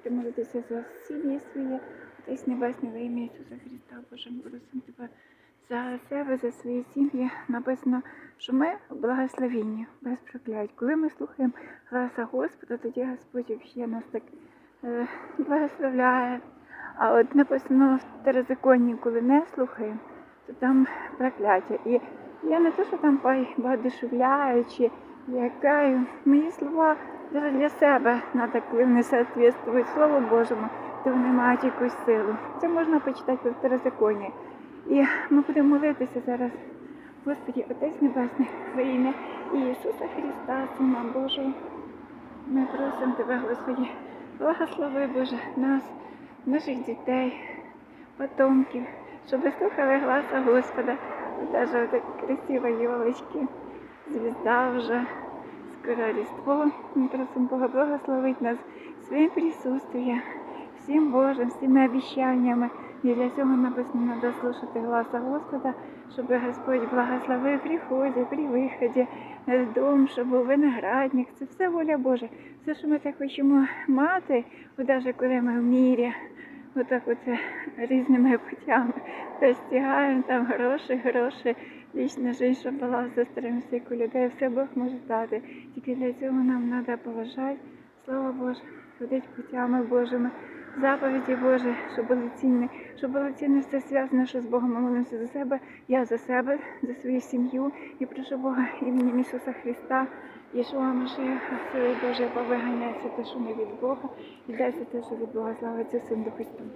Господи, молитися за сім'ї свої, Отець Небесний, во ім'я Ісуса Христа, Боже, ми просимо Тебе за себе, за свої сім'ї. Написано, що ми в благословенні, без проклять. Коли ми слухаємо гласа Господа, тоді Господь взагалі нас так е, благословляє. А от написано в Второзаконні, коли не слухаємо, то там прокляття. Я не те, що там воодушевляю чи лякаю. Мої слова навіть для себе треба, коли вони Слову Божому, то вони мають якусь силу. Це можна почитати в Второзаконні. І ми будемо молитися зараз. Господі, Отець Небесний, во ім'я Ісуса Христа, Сина Божого. Ми просимо Тебе, Господі, благослови Боже нас, наших дітей, потомків, щоб слухали гласа Господа. Даже вот эти красивые елочки, звезда вже, скоро Різдво. Ми просимо Бога благословити нас своїм присутствием, всім Божим, всіми обіцяннями. І для цього написано, треба слушати гласа Господа, щоб Господь благословив при вході, при виході, дом, щоб був виноградник. Це все воля Божа. Все, що ми так хочемо мати, навіть коли ми в мірі, отак от різними путями. Достигаємо там гроші, гроші, вічна життя, була за всіх у людей, все Бог може дати. Тільки для цього нам треба поважати, слава Боже, ходити путями Божими, заповіді Божі, щоб були цінні, щоб було цінне все зв'язане, що з Богом ми молимося за себе, я за себе, за свою сім'ю і прошу Бога імені Ісуса Христа. Ішуа Машеха, сили Божої повиганяється те, що не від Бога, і дається те, що від Бога славиться Син Святому.